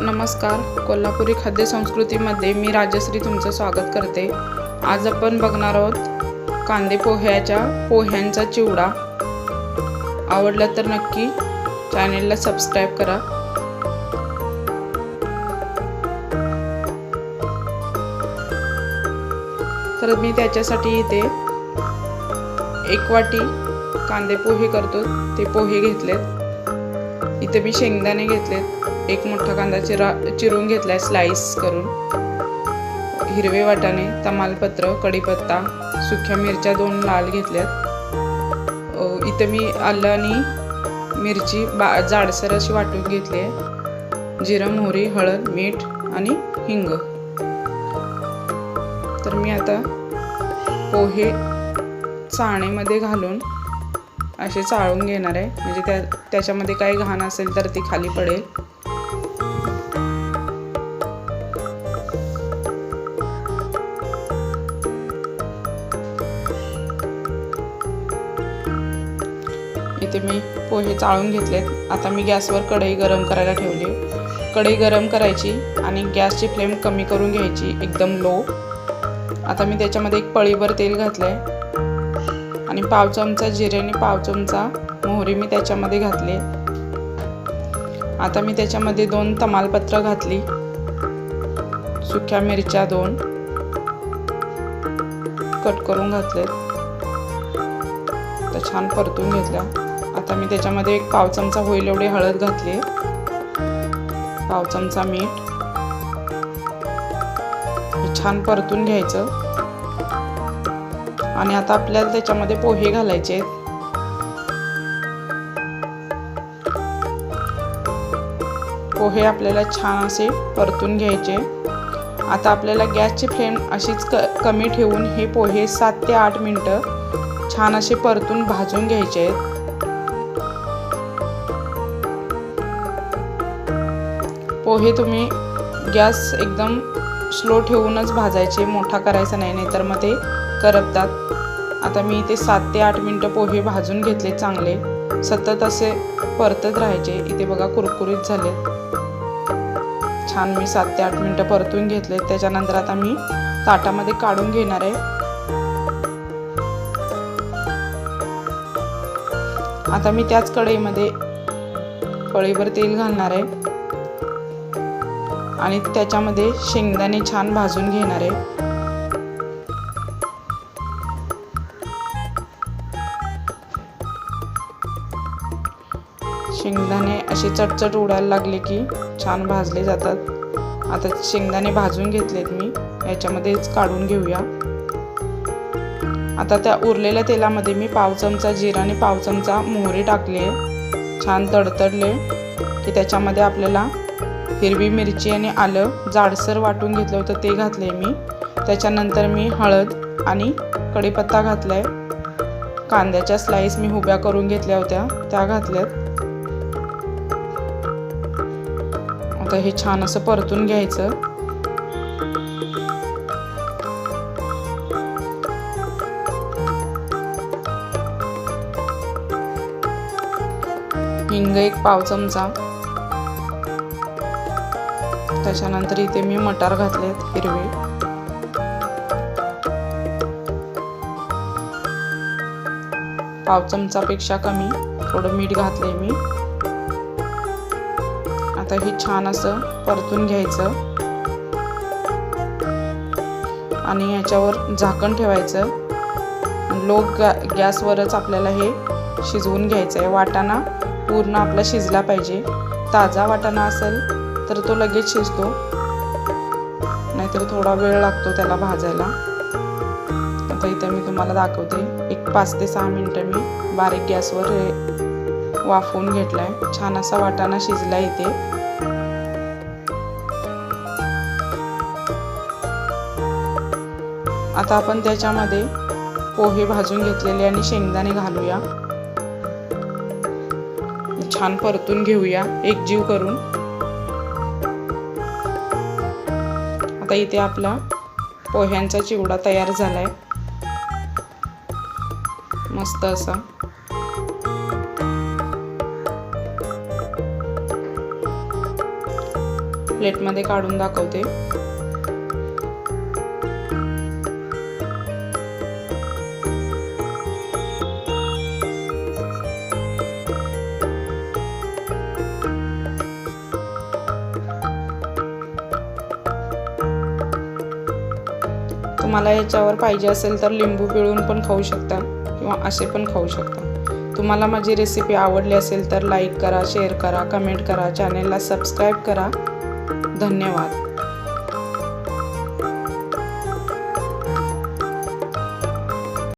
नमस्कार. कोल्हापुरी खाद्य संस्कृतीमध्ये मी राजश्री तुमचं स्वागत करते. आज आपण बघणार आहोत कांदे पोह्याच्या पोह्यांचा चिवडा. आवडला तर नक्की चॅनेलला सबस्क्राईब करा. तर मी त्याच्यासाठी इथे एक वाटी कांदे पोहे करतो. ते पोहे घेतलेत. इथे मी शेंगदाणे घेतलेत. एक मोठा कांदा चिरा चिरून घेतलाय स्लाइस करून. हिरवे वाटाणे तमालपत्र कढीपत्ता सुक्या मिरच्या दोन लाल घेतल्यात. इथं मी आलं आणि मिरची बा जाडसर अशी वाटून घेतली आहे. जिरं मोहरी हळद मीठ आणि हिंग. तर मी आता पोहे चाळणीमध्ये घालून असे चाळून घेणार आहे. म्हणजे त्या त्याच्यामध्ये काही घाण असेल तर ती खाली पडेल. इथे मी पोहे चाळून घेतलेत. आता मी गॅसवर कढई गरम करायला ठेवली. कढई गरम करायची आणि गॅसची फ्लेम कमी करून घ्यायची एकदम लो. आता मी त्याच्यामध्ये एक पळीभर तेल घातलं आहे आणि पाव चमचा जिरे आणि पाव चमचा मोहरी मी त्याच्यामध्ये घातली. आता मी त्याच्यामध्ये दोन तमालपत्र घातली. सुक्या मिरच्या दोन. कट करून घातलेत. तर छान परतून घेतल्या. आता मी त्याच्यामध्ये एक पाव चमचा होईल एवढी हळद घातली. पाव चमचा मीठ. छान परतून घ्यायचं. आणि आता आपल्याला त्याच्यामध्ये पोहे घालायचे आहेत. पोहे आपल्याला छान असे परतून घ्यायचे. आता आपल्याला गॅसची फ्लेम अशीच क कमी ठेवून हे पोहे सात ते आठ मिनटं छान असे परतून भाजून घ्यायचे आहेत. पोहे तुम्ही गॅस एकदम स्लो ठेवूनच भाजायचे मोठा करायचा नाही नाहीतर मग ते करपतात. आता मी इथे सात ते आठ मिनटं पोहे भाजून घेतले चांगले. सतत असे परतत राहायचे. इथे बघा कुरकुरीत झाले. छान मी सात ते आठ मिनटं परतून घेतले. त्याच्यानंतर आता मी ताटामध्ये काढून घेणार आहे. आता मी त्याच कढईमध्ये कढईवर तेल घालणार आहे. आणि त्याच्यामध्ये शेंगदाणे छान भाजून घेणार आहे. शेंगदाणे असे चटचट उडायला लागले की छान भाजले जातात. आता शेंगदाणे भाजून घेतलेत मी. याच्यामध्येच काढून घेऊया. आता त्या उरलेल्या तेलामध्ये मी पाव चमचा जिरा आणि पाव चमचा मोहरी टाकली आहे. छान तडतडले की त्याच्यामध्ये आपल्याला हिरवी मिरची आणि आलं जाडसर वाटून घेतलं होतं ते घातले मी. त्याच्यानंतर मी हळद आणि कढीपत्ता घातला आहे कांद्याच्या स्लाईस मी उभ्या करून घेतल्या होत्या त्या घातल्यात. आता हे छान असं परतून घ्यायचं. हिंग एक पाव चमचा. त्याच्यानंतर इथे मी मटार घातलेत हिरवे. पाव चमचापेक्षा कमी थोडं मीठ घातलंय मी. आता हे छान असं परतून घ्यायचं. आणि याच्यावर झाकण ठेवायचं. लो गॅ गॅसवरच आपल्याला हे शिजवून घ्यायचं आहे वाटाणा पूर्ण आपला शिजला पाहिजे. ताजा वाटाणा असेल तर तो लगेच शिजतो. नाहीतर थोडा वेळ लागतो त्याला भाजायला. आता इथं मी तुम्हाला दाखवते. एक पाच ते सहा मिनटं मी बारीक गॅसवर हे वाफवून घेतला आहे छान असा वाटाणा शिजला इथे. आता आपण त्याच्यामध्ये पोहे भाजून घेतलेले आणि शेंगदाणे घालूया. छान परतून घेऊया. एक जीव करून. आता इथे आपला पोह्यांचा चिवडा तयार झालाय. मस्त असा. प्लेटमध्ये काढून दाखवते. तुम्हाला याच्यावर पाहिजे असेल तर लिंबू पिळून पण खाऊ शकता किंवा असे पण खाऊ शकता. तुम्हाला माझी रेसिपी आवडली असेल तर लाईक करा शेअर करा कमेंट करा चॅनेलला सबस्क्राईब करा. धन्यवाद.